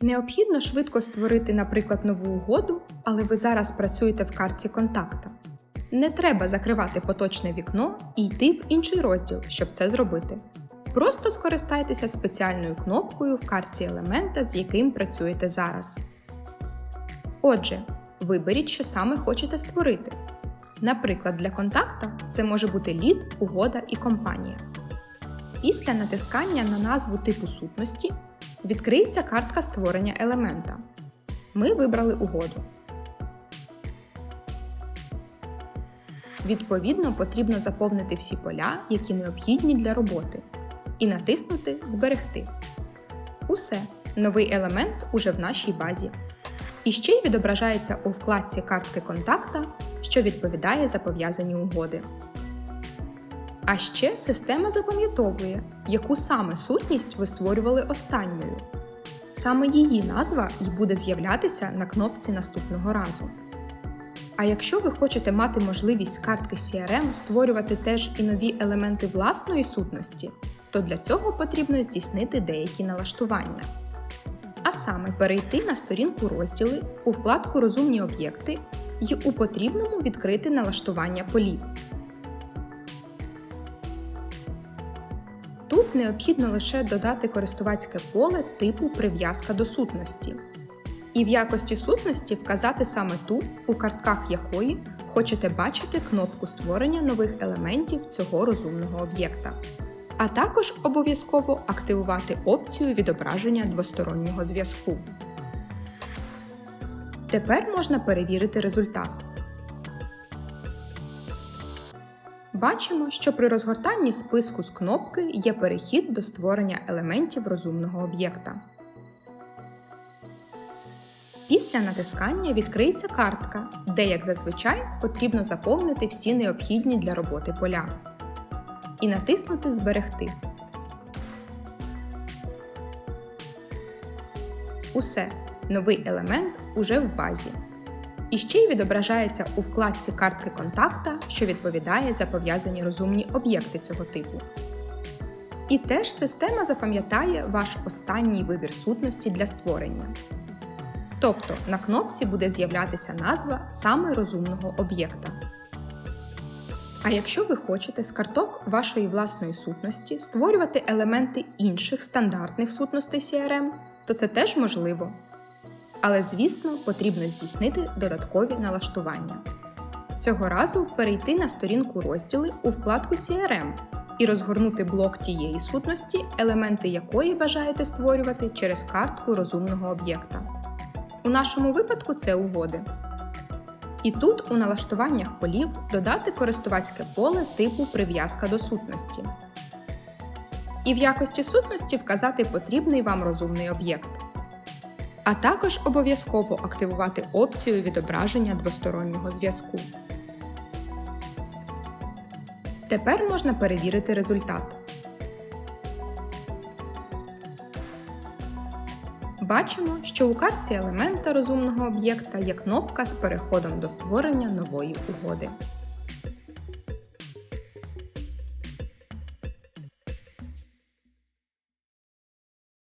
Необхідно швидко створити, наприклад, нову угоду, але ви зараз працюєте в картці контакта. Не треба закривати поточне вікно і йти в інший розділ, щоб це зробити. Просто скористайтеся спеціальною кнопкою в картці елемента, з яким працюєте зараз. Отже, виберіть, що саме хочете створити. Наприклад, для контакта це може бути лід, угода і компанія. Після натискання на назву типу сутності відкриється картка створення елемента. Ми вибрали угоду. Відповідно, потрібно заповнити всі поля, які необхідні для роботи, і натиснути Зберегти. Усе. Новий елемент уже в нашій базі. І ще й відображається у вкладці картки контакта, що відповідає за пов'язані угоди. А ще система запам'ятовує, яку саме сутність ви створювали останньою. Саме її назва й буде з'являтися на кнопці наступного разу. А якщо ви хочете мати можливість з картки CRM створювати теж і нові елементи власної сутності, то для цього потрібно здійснити деякі налаштування. А саме перейти на сторінку розділи у вкладку Розумні об'єкти і у потрібному відкрити налаштування полів. Тут необхідно лише додати користувацьке поле типу прив'язка до сутності. І в якості сутності вказати саме ту, у картках якої хочете бачити кнопку створення нових елементів цього розумного об'єкта. А також обов'язково активувати опцію відображення двостороннього зв'язку. Тепер можна перевірити результат. Бачимо, що при розгортанні списку з кнопки є перехід до створення елементів розумного об'єкта. Після натискання відкриється картка, де, як зазвичай, потрібно заповнити всі необхідні для роботи поля. І натиснути Зберегти. Усе. Новий елемент уже в базі. І ще й відображається у вкладці картки контакта, що відповідає за пов'язані розумні об'єкти цього типу. І теж система запам'ятає ваш останній вибір сутності для створення. Тобто на кнопці буде з'являтися назва саме розумного об'єкта. А якщо ви хочете з карток вашої власної сутності створювати елементи інших стандартних сутностей CRM, то це теж можливо. Але, звісно, потрібно здійснити додаткові налаштування. Цього разу перейти на сторінку розділи у вкладку CRM і розгорнути блок тієї сутності, елементи якої бажаєте створювати через картку розумного об'єкта. У нашому випадку це угоди. І тут у налаштуваннях полів додати користувацьке поле типу прив'язка до сутності. І в якості сутності вказати потрібний вам розумний об'єкт. А також обов'язково активувати опцію відображення двостороннього зв'язку. Тепер можна перевірити результат. Бачимо, що у картці елемента розумного об'єкта є кнопка з переходом до створення нової угоди.